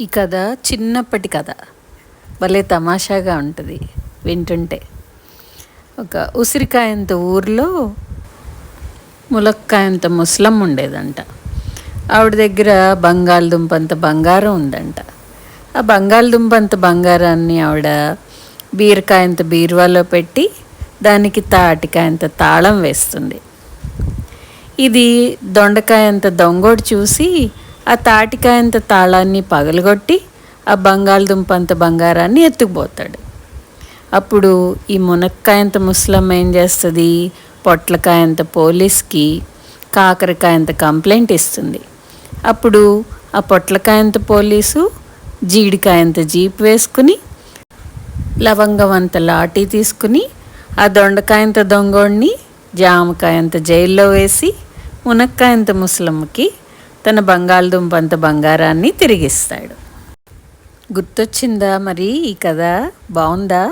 ఈ కథ చిన్నప్పటి కథ. భలే తమాషాగా ఉంటుంది వింటుంటే. ఒక ఉసిరికాయంత ఊర్లో ములక్కాయంత ముసలం ఉండేదంట. ఆవిడ దగ్గర బంగాళదుంపంత బంగారం ఉందంట. ఆ బంగాళదుంపంత బంగారాన్ని ఆవిడ బీరకాయంత బీరువాలో పెట్టి దానికి తాటికాయంత తాళం వేస్తుంది. ఇది దొండకాయంత దొంగోడు చూసి ఆ తాటికాయంత తాళాన్ని పగలగొట్టి ఆ బంగాళదుంప అంత బంగారాన్ని ఎత్తుకుపోతాడు. అప్పుడు ఈ మునక్కాయంత ముసలమ్మ ఏం చేస్తుంది? పొట్లకాయంత పోలీస్కి కాకరకాయంత కంప్లైంట్ ఇస్తుంది. అప్పుడు ఆ పొట్లకాయంత పోలీసు జీడికాయంత జీప్ వేసుకుని లవంగం అంత లాఠీ తీసుకుని ఆ దొండకాయంత దొంగోడిని జామకాయంత జైల్లో వేసి మునక్కాయంత ముసలమ్మకి తన బంగాళదుంప అంత బంగారాన్ని తిరిగిస్తాడు. గుర్తొచ్చిందా మరి ఈ కథ? బాగుందా